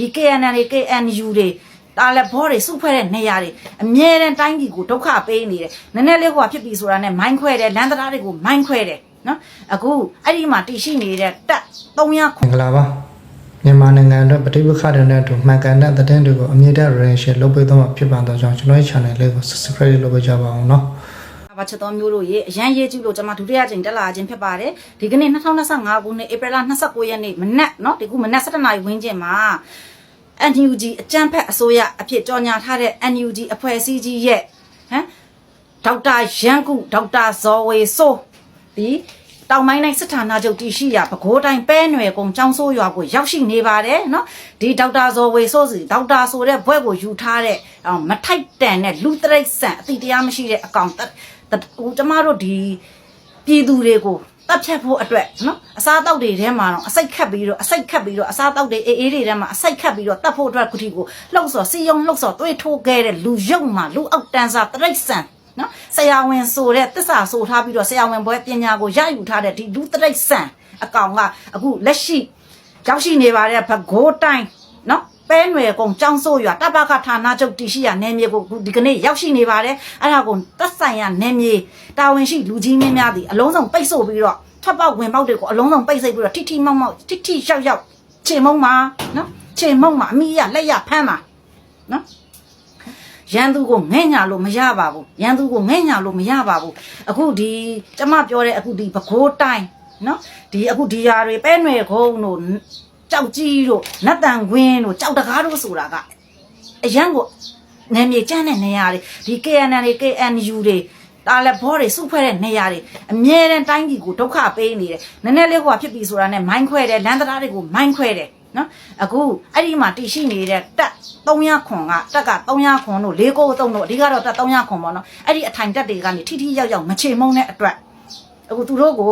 ဒီ KNN တွေ KNU တွေတာလက်ဘောတွေစုဖွဲ့တဲ့နေရာတွေအမြဲတမ်းတိုင်းပြည်ကိုဒုက္ခပေးနေတယ်နည်းနည်းလေးဟိုကဖြစ်ပြီဆိုတာနဲ့မိုင်းခွဲတယ်လမ်းတရားတွေကိုမိုင်းခွဲတယ်နော်အခုအဲ့ဒီမှာတရှိနေတဲ့တက်300ခွင်္ဂလာပါမြန်မာနိုင်ငံအတွက်ပဋိပက္ခတွေနဲ့အတူမှန်ကန်တဲ့သတင်းတွေကိုအမြင့်တဲ့ range လုပ်ပေးသွားမှာဖြစ်ပါတော့ကြောင့်ကျွန်တော်ရဲ့ channel လေးကို subscribe လုပ်ပေးကြပါအောင်နော် ဘာချက်တော်မျိုးတို့ရေအရန်ရေးကြည့်လို့ကျွန်မဒုတိယကြိမ်တက်လာခြင်းဖြစ်ပါတယ်ဒီကနေ့2025ခုနှစ်ဧပြီလ29ရက်နေ့မနက်เนาะဒီခုမနက်7:00နာရီဝန်းကျင်မှာ NUG အကြံဖက်အစိုးရအဖြစ်ကြော်ညာထားတဲ့ NUG အဖွဲ့အစည်းကြီးရဲ့ဟမ်ဒေါက်တာရန်ကုဒေါက်တာဇော်ဝေဆိုးဒီ တောင်ပိုင်းတိုင်းစစ်ဌာနချုပ်တည်ရှိရာပဲခူးတိုင်းပဲနွယ်ကုံចောင်းဆိုးရွာကိုရောက်ရှိနေပါတယ်နော်ဒီဒေါက်တာဇော်ဝေဆိုးစီဒေါက်တာဆိုတဲ့ဘွဲ့ကိုယူထားတဲ့မထိုက်တန်တဲ့လူတရိတ်ဆန်အတိတရားမရှိတဲ့အကောင်ဟိုကျမတို့ဒီပြည်သူတွေကိုတပ်ဖြတ်ဖို့အတွက်နော်အစားတောက်တွေထဲမှာတော့အစိတ်ခတ်ပြီးတော့အစိတ်ခတ်ပြီးတော့အစားတောက်တွေအေးအေးတွေထဲမှာအစိတ်ခတ်ပြီးတော့တပ်ဖို့အတွက်ကုတီကိုလှုပ်ဆော်စီယုံလှုပ်ဆော်သွေးထိုးခဲ့တဲ့လူရုပ်မှာလူအောက်တန်းစားတရိတ်ဆန် နော်ဆရာဝန်ဆိုတဲ့တစ္ဆာဆိုထားပြီးတော့ဆရာဝန်ဘွဲပညာကိုရယူထားတဲ့ဒီလူတရိတ်ဆန်အကောင်ကအခုလက်ရှိရောက်ရှိနေပါတဲ့ဘဂိုးတိုင်းနော်ပဲနွယ်ကုံចောင်းဆိုးရွာတပကဌာနချုပ်တရှိရနယ်မြေကိုဒီကနေ့ရောက်ရှိနေပါတယ်အဲ့ဒါကိုသက်ဆိုင်ရာနယ်မြေတာဝန်ရှိလူကြီးမင်းများသည်အလုံးစုံပိတ်ဆို့ပြီးတော့ထွက်ပေါက်ဝင်ပေါက်တွေကိုအလုံးစုံပိတ်စိတ်ပြီးတော့ထိထိမောက်မောက်ထိထိရောက်ရောက်ခြေမုံမှာနော်ခြေမုံမှာအမိရလက်ရဖမ်းမှာနော် ရန်သူကိုငဲ့ညာလို့မရပါဘူးရန်သူကိုငဲ့ညာလို့မရပါဘူးအခုဒီကျမပြောတဲ့အခုဒီပကိုးတိုင်းနော်ဒီအခုဒီຢာတွေပဲနွယ်ခုံးတို့ကြောက်ကြီးတို့နတ်တန်ခွင်းတို့ကြောက်တကားတို့ဆိုတာကအရန်ကိုနယ်မြေကျန်းတဲ့နေရာတွေဒီ KNN တွေ KNU တွေတာလက်ဘောတွေစုဖွဲ့တဲ့နေရာတွေအမြဲတမ်းတိုင်းပြည်ကိုဒုက္ခပေးနေတယ်နည်းနည်းလေးဟိုဖြစ်ပြီဆိုတာနဲ့မိုင်းခွဲတယ်လမ်းတရားတွေကိုမိုင်းခွဲတယ် နော်အခုအဲ့ဒီမှာတည်ရှိနေတဲ့တက်300ခွန်ကတက်က300ခွန်တို့၄ကို3တို့အဓိကတော့တက်300ခွန်ပေါ့နော်အဲ့ဒီအထိုင်တက်တွေကနေထိထိရောက်ရောက်မချေမုံတဲ့အတွက်အခုသူတို့ကို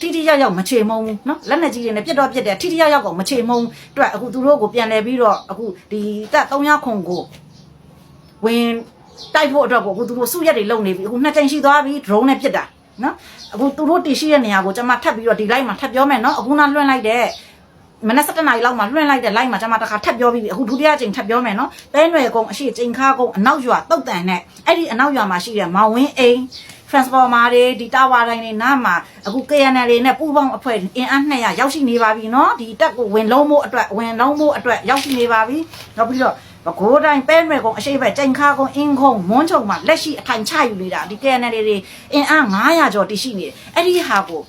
ထိထိရောက်ရောက်မချေမုံဘူးနော်လက်နဲ့ကြီးတွေနဲ့ပြစ်တော့ပြစ်တယ်ထိထိရောက်ရောက်ကိုမချေမုံအတွက်အခုသူတို့ကိုပြန်လဲပြီးတော့အခုဒီတက်300ခွန်ကိုဝင်တိုက်ဖို့အတွက်ကိုအခုသူတို့စုရက်တွေလုံနေပြီအခုနှစ်ချိန်ရှိသွားပြီ drone နဲ့ပြစ်တာနော်အခုသူတို့တည်ရှိတဲ့နေရာကိုကျွန်မထပ်ပြီးတော့ဒီ live မှာထပ်ပြောမယ်နော်အခုနလွှင့်လိုက်တဲ့ မနက်7:00နာရီလောက်မှာလွှင့်လိုက်တဲ့ live မှာကျွန်မတခါထပ်ပြောပြီးပြီအခုဒုတိယချိန်ထပ်ပြောမယ်နော်ပဲနွယ်ကုန်းအရှိချိန်ခါကုန်းအနောက်ရွာတုတ်တန်နဲ့အဲ့ဒီအနောက်ရွာမှာရှိတဲ့မောင်ဝင်းအိမ် transformer တွေဒီတာဝါတိုင်းတွေနားမှာအခု KNL တွေနဲ့ပူးပေါင်းအဖွဲ့အင်အား200ရောက်ရှိနေပါပြီเนาะဒီတက်ကိုဝင်လုံးဖို့အတွက်ဝင်လုံးဖို့အတွက်ရောက်ရှိနေပါပြီနောက်ပြီးတော့ဘကိုးတိုင်းပဲမဲ့ကုန်းအရှိဘက်ကြိမ်ခါကုန်းအင်းခုံမွန်းချုံမှာလက်ရှိအထိုင်ချယူနေတာဒီ KNL တွေအင်အား900ကျော်တည်ရှိနေတယ်အဲ့ဒီဟာကို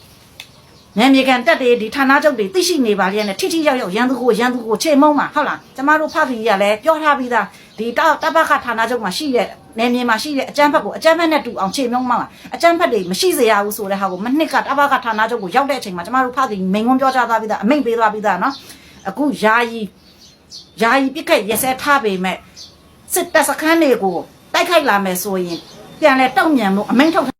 နယ်မြေကန်တက်တွေဒီဌာနချုပ်တွေသိရှိနေပါလေနဲ့ထိထိရောက်ရောက်ရန်သူကိုရန်သူကိုချေမုံမှာဟုတ်လားကျမတို့ဖတ်ပြီးရလဲပြောထားပြီးသားဒီတတပခဌာနချုပ်မှာရှိတဲ့နယ်မြေမှာရှိတဲ့အကြမ်းဖက်ကိုအကြမ်းဖက်နဲ့တူအောင်ချေမုံမှာအကြမ်းဖက်တွေမရှိစေရဘူးဆိုတဲ့ဟာကိုမနှစ်ကတပခဌာနချုပ်ကိုရောက်တဲ့အချိန်မှာကျမတို့ဖတ်ပြီးမိန်ကွန်းပြောကြားသွားပြီးသားအမိန့်ပေးသွားပြီးသားနော်အခုယာယီယာယီပြစ်ခတ်ရက်စဲထားပေမဲ့စစ်တပ်စခန်းတွေကိုတိုက်ခိုက်လာမယ်ဆိုရင်ပြန်လဲတောက်ညံမှုအမိန့်ထုတ်